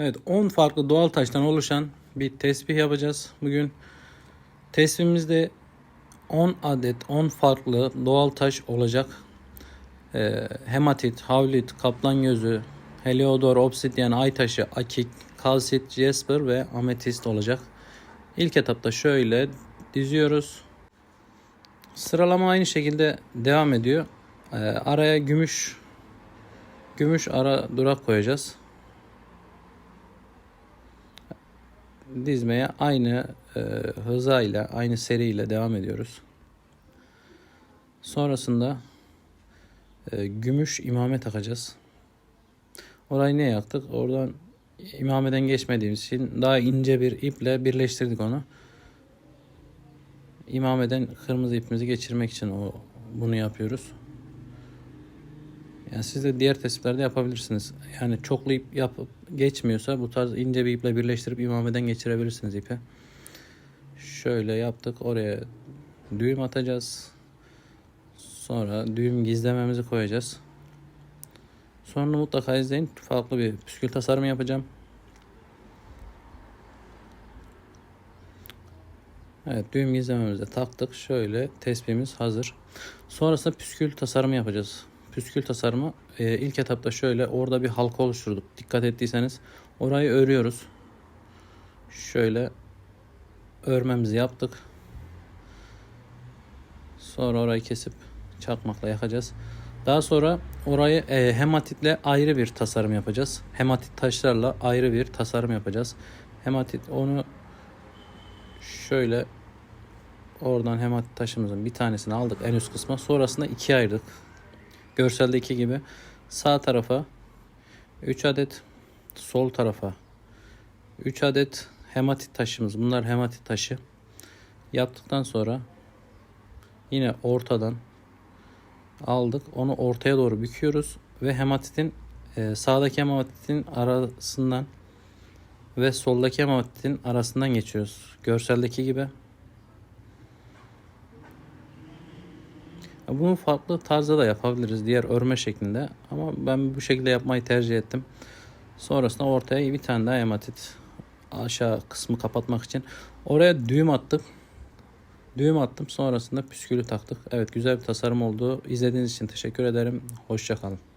Evet 10 farklı doğal taştan oluşan bir tesbih yapacağız. Bugün tesbihimizde 10 adet 10 farklı doğal taş olacak. Ee, hematit, havlit, kaplan gözü, heliodor, obsidyen, ay taşı, akik, kalsit, jasper ve ametist olacak. İlk etapta şöyle diziyoruz. Sıralama aynı şekilde devam ediyor. Ee, araya gümüş gümüş ara durak koyacağız. Dizmeye aynı e, hızayla, aynı seriyle devam ediyoruz. Sonrasında e, gümüş imame takacağız. Orayı ne yaktık? Oradan imameden geçmediğimiz için daha ince bir iple birleştirdik onu. İmameden kırmızı ipimizi geçirmek için o bunu yapıyoruz. Yani siz de diğer tesbihlerde yapabilirsiniz. Yani çoklu ip yapıp geçmiyorsa bu tarz ince bir iple birleştirip imameden geçirebilirsiniz ipi. Şöyle yaptık. Oraya düğüm atacağız. Sonra düğüm gizlememizi koyacağız. Sonra mutlaka izleyin. Farklı bir püskül tasarımı yapacağım. Evet düğüm gizlememizi taktık. Şöyle tespihimiz hazır. Sonrasında püskül tasarımı yapacağız. Püskül tasarımı e, ilk etapta şöyle orada bir halka oluşturduk. Dikkat ettiyseniz orayı örüyoruz. Şöyle örmemizi yaptık. Sonra orayı kesip çakmakla yakacağız. Daha sonra orayı e, hematitle ayrı bir tasarım yapacağız. Hematit taşlarla ayrı bir tasarım yapacağız. Hematit onu şöyle oradan hematit taşımızın bir tanesini aldık en üst kısma. Sonrasında ikiye ayırdık. Görseldeki gibi sağ tarafa 3 adet sol tarafa 3 adet hematit taşımız. Bunlar hematit taşı. Yaptıktan sonra yine ortadan aldık. Onu ortaya doğru büküyoruz ve hematitin e, sağdaki hematitin arasından ve soldaki hematitin arasından geçiyoruz. Görseldeki gibi. Bunu farklı tarzda da yapabiliriz. Diğer örme şeklinde. Ama ben bu şekilde yapmayı tercih ettim. Sonrasında ortaya bir tane daha hematit aşağı kısmı kapatmak için. Oraya düğüm attık. Düğüm attım. Sonrasında püskülü taktık. Evet güzel bir tasarım oldu. İzlediğiniz için teşekkür ederim. Hoşçakalın.